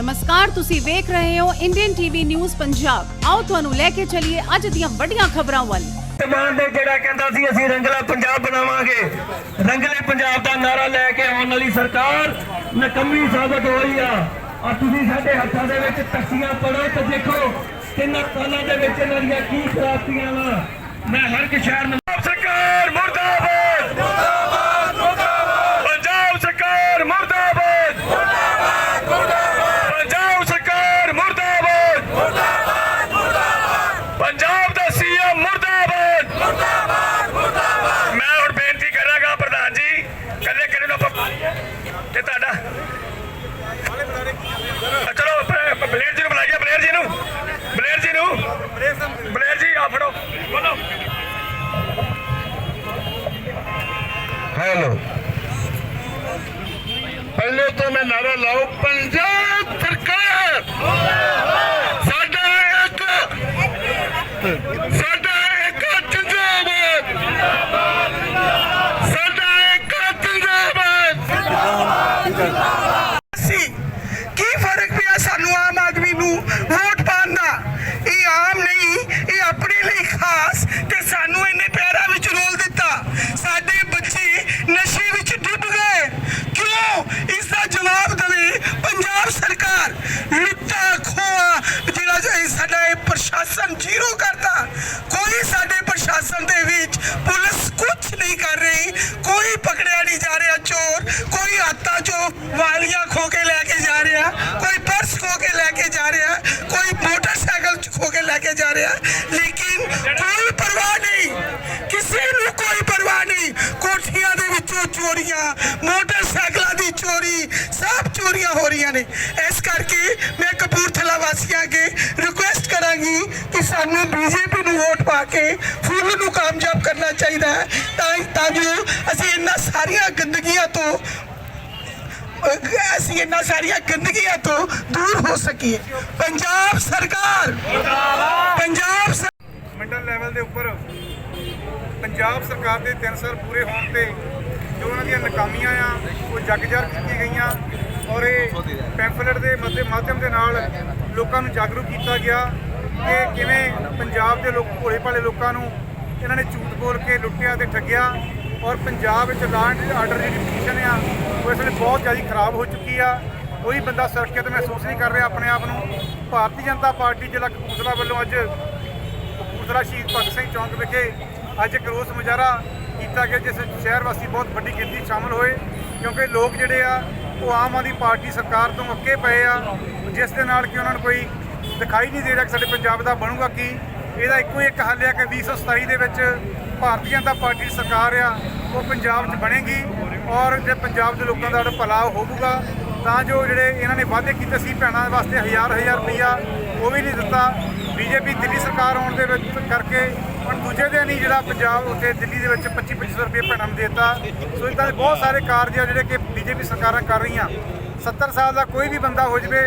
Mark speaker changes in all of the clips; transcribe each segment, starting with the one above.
Speaker 1: ਨਮਸਕਾਰ, ਤੁਸੀਂ ਵੇਖ ਰਹੇ ਹੋ ਇੰਡੀਅਨ ਟੀਵੀ ਨਿਊਜ਼ ਪੰਜਾਬ ਆਓ ਤੁਹਾਨੂੰ ਲੈ ਕੇ ਚੱਲੀਏ ਅੱਜ ਦੀਆਂ ਵੱਡੀਆਂ ਖਬਰਾਂ ਵੱਲ।
Speaker 2: ਮਾਨ ਦੇ ਜਿਹੜਾ ਕਹਿੰਦਾ ਸੀ, ਅਸੀਂ ਰੰਗਲਾ ਪੰਜਾਬ ਬਣਾਵਾਂਗੇ। ਰੰਗਲੇ ਪੰਜਾਬ ਦਾ ਨਾਰਾ ਲੈ ਕੇ ਆਉਣ ਵਾਲੀ ਸਰਕਾਰ ਨਕੰਮੀ ਸਾਬਤ ਹੋਈ ਆ। ਔਰ ਤੁਸੀਂ ਸਾਡੇ ਹੱਥਾਂ ਦੇ ਵਿੱਚ ਤਖਤੀਆਂ ਪੜੋ ਤੇ ਦੇਖੋ ਕਿੰਨਾ ਸਾਲਾਂ ਦੇ ਵਿੱਚ ਇਹਨਾਂ ਦੀਆਂ ਕੀ ਕਰਾਤੀਆਂ ਵਾ। ਮੈਂ ਹਰ ਇੱਕ ਸ਼ਹਿਰ ਨੂੰ ਸਰਕਾਰ ਮੁਰਦਾਬਾਦ ਮੁਰਦਾਬਾਦ ਪੰਜਾਬ ਸਰਕਾਰ ਮੁਰਦਾਬਾਦ ਮੁਰਦਾਬਾਦ ਮੁਰਦਾਬਾਦ ਪੰਜਾਬ ਸਰਕਾਰ ਮੁਰਦਾਬਾਦ ਪੰਜਾਬ ਦਾ ਸੀਐਮ ਮੁਰਦਾਬਾਦ ਮੁਰਦਾਬਾਦ ਮੁਰਦਾਬਾਦ ਮੈਂ ਹੁਣ ਬੇਨਤੀ ਕਰਾਂਗਾ ਪ੍ਰਧਾਨ ਜੀ ਕੱਲੇ ਕੱਲੇ ਨੂੰ ਆਪਾਂ ਤੇ ਤੁਹਾਡਾ ਅ, ਚਲੋ ਬ- ਬਲੇਰ ਜੀ ਨੂੰ ਬੁਲਾਈਏ ਬਲੇਰ ਜੀ ਨੂੰ ਬਲੇਰ ਜੀ ਨੂੰ ਬਲੇਰ ਜੀ ਆ ਫੜੋ ਬੋਲੋ
Speaker 3: हेलो पहले तो मैं नारा लाओ पंजाब सरकार साडा एक साडा एक जिंदाबाद साडा एक जिंदाबाद
Speaker 4: ਸੀ ਕੀ ਫਰਕ ਪਿਆ ਸਾਨੂੰ ਆਮ ਆਦਮੀ ਨੂੰ ਵੋਟ ਪਾਉਣ ਦਾ ਇਹ ਆਮ ਨਹੀਂ ਇਹ ਆਪਣੇ ਲਈ ਖਾਸ ਤੇ ਸਾਨੂੰ ਪ੍ਰਸ਼ਾਸਨ ਜ਼ੀਰੋ ਕਰਤਾ। ਕੋਈ ਸਾਡੇ ਪ੍ਰਸ਼ਾਸਨ ਦੇ ਵਿੱਚ ਪੁਲਿਸ ਕੁਝ ਨਹੀਂ ਕਰ ਰਹੀ। ਕੋਈ ਪਕੜਿਆ ਨਹੀਂ ਜਾ ਰਿਹਾ ਚੋਰ। ਕੋਈ ਹੱਥਾਂ ਚੋਂ ਵਾਲੀਆਂ ਖੋ ਕੇ ਲੈ ਕੇ ਜਾ ਰਿਹਾ। ਕੋਈ ਪਰਸ ਖੋ ਕੇ ਲੈ ਕੇ ਜਾ ਰਿਹਾ। ਕੋਈ ਮੋਟਰਸਾਈਕਲ ਖੋ ਕੇ ਲੈ ਕੇ ਜਾ ਰਿਹਾ। ਲੇਕਿਨ ਕੋਈ ਪਰਵਾਹ ਨਹੀਂ। ਕਿਸੇ ਨੂੰ ਕੋਈ ਪਰਵਾਹ ਨਹੀਂ। ਕੋਠੀਆਂ ਦੇ ਵਿੱਚੋਂ ਚੋਰੀਆਂ, ਮੋਟਰਸਾਈਕਲਾਂ ਦੀ ਚੋਰੀ, ਸਭ ਚੋਰੀਆਂ ਹੋ ਰਹੀਆਂ ਨੇ। ਇਸ ਕਰਕੇ ਮੈਂ ਕਪੂਰਥਲਾ ਵਾਸੀਆਂ ਅੱਗੇ ਸਾਨੂੰ ਬੀਜੇਪੀ ਨੂੰ ਵੋਟ ਪਾ ਕੇ ਫੁੱਲ ਨੂੰ ਕਾਮਯਾਬ ਕਰਨਾ ਚਾਹੀਦਾ ਹੈ, ਤਾਂ ਤਾਂ ਜੋ ਅਸੀਂ ਇਹਨਾਂ ਸਾਰੀਆਂ ਗੰਦਗੀਆਂ ਤੋਂ ਅਸੀਂ ਇਹਨਾਂ ਸਾਰੀਆਂ ਗੰਦਗੀਆਂ ਤੋਂ ਦੂਰ ਹੋ ਸਕੀਏ। ਪੰਜਾਬ ਸਰਕਾਰ! ਪੰਜਾਬ
Speaker 5: ਮੰਡਲ ਲੈਵਲ ਦੇ ਉੱਪਰ ਪੰਜਾਬ ਸਰਕਾਰ ਦੇ 3 ਸਾਲ ਪੂਰੇ ਹੋਣ ਤੇ ਜੋ ਉਹਨਾਂ ਦੀਆਂ ਨਾਕਾਮੀਆਂ ਆ, ਉਹ ਜਗਜਰ ਕੀਤੀਆਂ ਗਈਆਂ ਔਰ ਇਹ ਪੈਂਫਲੇਟ ਦੇ ਮੱਦੇ ਮਾਧਿਅਮ ਦੇ ਨਾਲ ਲੋਕਾਂ ਨੂੰ ਜਾਗਰੂਕ ਕੀਤਾ ਗਿਆ। ਕਿ ਕਿਵੇਂ ਪੰਜਾਬ ਦੇ ਲੋਕ, ਭੋਲੇ ਭਾਲੇ ਲੋਕਾਂ ਨੂੰ ਇਹਨਾਂ ਨੇ ਝੂਠ ਬੋਲ ਕੇ ਲੁੱਟਿਆ ਤੇ ਠੱਗਿਆ ਔਰ ਪੰਜਾਬ ਵਿੱਚ ਲਾਅ ਐਂਡ ਆਰਡਰ ਦੀ ਕੰਡੀਸ਼ਨ ਆ, ਉਹ ਇਸ ਵੇਲੇ ਬਹੁਤ ਜ਼ਿਆਦਾ ਖਰਾਬ ਹੋ ਚੁੱਕੀ ਆ। ਕੋਈ ਬੰਦਾ ਸੁਰੱਖਿਅਤ ਮਹਿਸੂਸ ਨਹੀਂ ਕਰ ਰਿਹਾ ਆਪਣੇ ਆਪ ਨੂੰ। ਭਾਰਤੀ ਜਨਤਾ ਪਾਰਟੀ ਜ਼ਿਲ੍ਹਾ ਕਪੂਰਥਲਾ ਵੱਲੋਂ ਅੱਜ ਕਪੂਰਥਲਾ ਸ਼ਹੀਦ ਭਗਤ ਸਿੰਘ ਚੌਂਕ ਵਿਖੇ ਅੱਜ ਇੱਕ ਰੋਸ ਮੁਜ਼ਾਹਰਾ ਕੀਤਾ ਗਿਆ, ਜਿਸ ਸ਼ਹਿਰ ਵਾਸੀ ਬਹੁਤ ਵੱਡੀ ਗਿਣਤੀ 'ਚ ਸ਼ਾਮਲ ਹੋਏ, ਕਿਉਂਕਿ ਲੋਕ ਜਿਹੜੇ ਆ, ਉਹ ਆਮ ਆਦਮੀ ਪਾਰਟੀ ਸਰਕਾਰ ਤੋਂ ਅੱਕੇ ਪਏ ਆ। ਜਿਸ ਦੇ ਨਾਲ ਕਿ ਉਹਨਾਂ ਨੂੰ ਕੋਈ ਦਿਖਾਈ ਨਹੀਂ ਦੇ ਰਿਹਾ ਕਿ ਸਾਡੇ ਪੰਜਾਬ ਦਾ ਬਣੂਗਾ ਕੀ। ਇਹਦਾ ਇੱਕੋ ਹੀ ਇੱਕ ਹੱਲ ਹੈ ਕਿ 2027 ਦੇ ਵਿੱਚ ਭਾਰਤੀ ਜਨਤਾ ਪਾਰਟੀ ਦੀ ਸਰਕਾਰ ਆ, ਉਹ ਪੰਜਾਬ 'ਚ ਬਣੇਗੀ ਔਰ ਜੇ ਪੰਜਾਬ ਦੇ ਲੋਕਾਂ ਦਾ ਜਿਹੜਾ ਭਲਾ ਹੋਊਗਾ, ਤਾਂ ਜੋ ਜਿਹੜੇ ਇਹਨਾਂ ਨੇ ਵਾਅਦੇ ਕੀਤੇ ਸੀ ਭੈਣਾਂ ਵਾਸਤੇ ਹਜ਼ਾਰ ਹਜ਼ਾਰ ਰੁਪਈਆ, ਉਹ ਵੀ ਨਹੀਂ ਦਿੱਤਾ। ਬੀਜੇਪੀ ਦਿੱਲੀ ਸਰਕਾਰ ਆਉਣ ਦੇ ਵਿੱਚ ਕਰਕੇ, ਹੁਣ ਦੂਜੇ ਦਿਨ ਹੀ ਜਿਹੜਾ ਪੰਜਾਬ ਉੱਤੇ ਦਿੱਲੀ ਦੇ ਵਿੱਚ 25 2500 ਰੁਪਏ ਭੈਣਾਂ ਨੂੰ ਦੇਤਾ। ਸੋ ਇਦਾਂ ਦੇ ਬਹੁਤ ਸਾਰੇ ਕਾਰਜ ਆ ਜਿਹੜੇ ਕਿ ਬੀਜੇਪੀ ਸਰਕਾਰਾਂ ਕਰ ਰਹੀਆਂ। 70 ਸਾਲ ਦਾ ਕੋਈ ਵੀ ਬੰਦਾ ਹੋ ਜਵੇ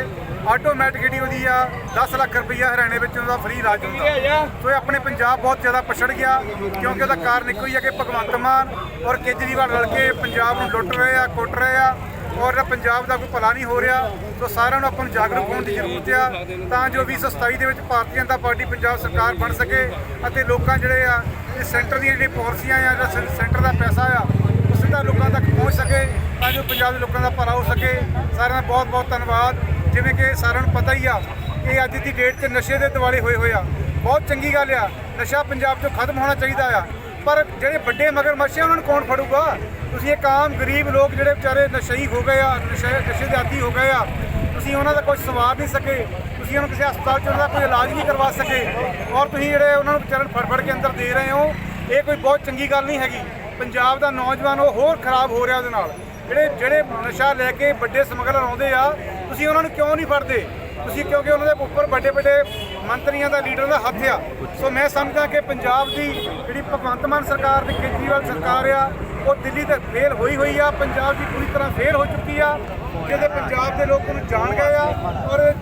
Speaker 5: ਆਟੋਮੈਟਿਕ ਜਿਹੜੀ ਉਹਦੀ ਆ 10 ਲੱਖ ਰੁਪਈਆ ਹਰਿਆਣੇ ਵਿੱਚ ਉਹਦਾ ਫ੍ਰੀ ਇਲਾਜ ਹੁੰਦਾ। ਸੋ ਇਹ ਆਪਣੇ ਪੰਜਾਬ ਬਹੁਤ ਜ਼ਿਆਦਾ ਪਛੜ ਗਿਆ, ਕਿਉਂਕਿ ਉਹਦਾ ਕਾਰਨ ਇੱਕੋ ਹੀ ਹੈ ਕਿ ਭਗਵੰਤ ਮਾਨ ਔਰ ਕੇਜਰੀਵਾਲ ਰਲ ਕੇ ਪੰਜਾਬ ਨੂੰ ਲੁੱਟ ਰਹੇ ਆ, ਕੁੱਟ ਰਹੇ ਆ, ਔਰ ਪੰਜਾਬ ਦਾ ਕੋਈ ਭਲਾ ਨਹੀਂ ਹੋ ਰਿਹਾ। ਸੋ ਸਾਰਿਆਂ ਨੂੰ ਆਪਾਂ ਨੂੰ ਜਾਗਰੂਕ ਹੋਣ ਦੀ ਜ਼ਰੂਰਤ ਆ, ਤਾਂ ਜੋ 2027 ਦੇ ਵਿੱਚ ਭਾਰਤੀ ਜਨਤਾ ਪਾਰਟੀ ਪੰਜਾਬ ਸਰਕਾਰ ਬਣ ਸਕੇ ਅਤੇ ਲੋਕਾਂ ਜਿਹੜੇ ਆ, ਇਹ ਸੈਂਟਰ ਦੀਆਂ ਜਿਹੜੀਆਂ ਪਾਲਿਸੀਆਂ ਆ, ਜਿਹੜਾ ਸੈਂਟਰ ਦਾ ਪੈਸਾ ਆ, ਉਹ ਸਿੱਧਾ ਲੋਕਾਂ ਤੱਕ ਪਹੁੰਚ ਸਕੇ, ਤਾਂ ਜੋ ਪੰਜਾਬ ਦੇ ਲੋਕਾਂ ਦਾ ਭਲਾ ਹੋ ਸਕੇ। ਸਾਰਿਆਂ ਦਾ ਬਹੁਤ ਬਹੁਤ ਧੰਨਵਾਦ। ਜਿਵੇਂ ਕਿ ਸਾਰਿਆਂ ਨੂੰ ਪਤਾ ਹੀ ਆ ਕਿ ਅੱਜ ਦੀ ਡੇਟ 'ਚ ਨਸ਼ੇ ਦੇ ਦਿਵਾਲੇ ਹੋਏ ਹੋਏ ਆ। ਬਹੁਤ ਚੰਗੀ ਗੱਲ ਆ, ਨਸ਼ਾ ਪੰਜਾਬ 'ਚੋਂ ਖਤਮ ਹੋਣਾ ਚਾਹੀਦਾ ਆ। ਪਰ ਜਿਹੜੇ ਵੱਡੇ ਮਗਰਮੱਛ ਆ, ਉਹਨਾਂ ਨੂੰ ਕੌਣ ਫੜੂਗਾ? ਤੁਸੀਂ ਇੱਕ ਆਮ ਗਰੀਬ ਲੋਕ ਜਿਹੜੇ ਵਿਚਾਰੇ ਨਸ਼ਈ ਹੋ ਗਏ ਆ, ਨਸ਼ੇ ਨਸ਼ੇ ਦੇ ਆਦੀ ਹੋ ਗਏ ਆ, ਤੁਸੀਂ ਉਹਨਾਂ ਦਾ ਕੋਈ ਸਵਾਰ ਨਹੀਂ ਸਕੇ, ਤੁਸੀਂ ਉਹਨਾਂ ਨੂੰ ਕਿਸੇ ਹਸਪਤਾਲ 'ਚ ਉਹਨਾਂ ਦਾ ਕੋਈ ਇਲਾਜ ਨਹੀਂ ਕਰਵਾ ਸਕੇ, ਔਰ ਤੁਸੀਂ ਜਿਹੜੇ ਉਹਨਾਂ ਨੂੰ ਵਿਚਾਰਨ ਫੜ ਫੜ ਕੇ ਅੰਦਰ ਦੇ ਰਹੇ ਹੋ, ਇਹ ਕੋਈ ਬਹੁਤ ਚੰਗੀ ਗੱਲ ਨਹੀਂ ਹੈਗੀ। ਪੰਜਾਬ ਦਾ ਨੌਜਵਾਨ ਉਹ ਹੋਰ ਖਰਾਬ ਹੋ ਰਿਹਾ ਉਹਦੇ ਨਾਲ। ਜਿਹੜੇ ਜਿਹੜੇ ਨਸ਼ਾ ਲੈ ਕੇ ਵੱਡੇ ਸਮਗਲਰ ਆਉਂਦੇ ਆ ਤੁਸੀਂ ਉਹਨਾਂ ਨੂੰ ਕਿਉਂ ਨਹੀਂ ਫੜਦੇ? ਤੁਸੀਂ ਕਿਉਂਕਿ ਉਹਨਾਂ ਦੇ ਉੱਪਰ ਵੱਡੇ ਵੱਡੇ ਮੰਤਰੀਆਂ ਦਾ, ਲੀਡਰਾਂ ਦਾ ਹੱਥ ਆ। ਸੋ ਮੈਂ ਸਮਝਦਾ ਕਿ ਪੰਜਾਬ ਦੀ ਜਿਹੜੀ ਭਗਵੰਤ ਮਾਨ ਸਰਕਾਰ ਤੇ ਕੇਜਰੀਵਾਲ ਸਰਕਾਰ ਆ, ਉਹ ਦਿੱਲੀ ਤੇ ਫੇਲ ਹੋਈ ਹੋਈ ਆ। ਪੰਜਾਬ ਦੀ ਪੂਰੀ ਤਰ੍ਹਾਂ ਫੇਲ ਹੋ ਚੁੱਕੀ ਆ, ਜਿਹਦੇ ਪੰਜਾਬ ਦੇ ਲੋਕ ਨੂੰ ਜਾਣ ਗਏ ਆ ਔਰ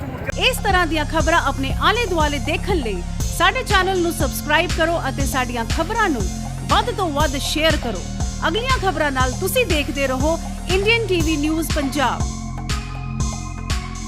Speaker 1: ਇਸ ਤਰ੍ਹਾਂ ਦੀਆਂ ਖਬਰਾਂ ਆਪਣੇ ਆਲੇ ਦੁਆਲੇ ਦੇਖਣ ਲਈ ਸਾਡੇ ਚੈਨਲ ਨੂੰ ਸਬਸਕ੍ਰਾਈਬ ਕਰੋ ਅਤੇ ਸਾਡੀਆਂ ਖਬਰਾਂ ਨੂੰ ਵੱਧ ਤੋਂ ਵੱਧ ਸ਼ੇਅਰ ਕਰੋ। ਅਗਲੀਆਂ ਖਬਰਾਂ ਨਾਲ ਤੁਸੀਂ ਦੇਖਦੇ ਰਹੋ ਇੰਡੀਅਨ ਟੀਵੀ ਨਿਊਜ਼ ਪੰਜਾਬ।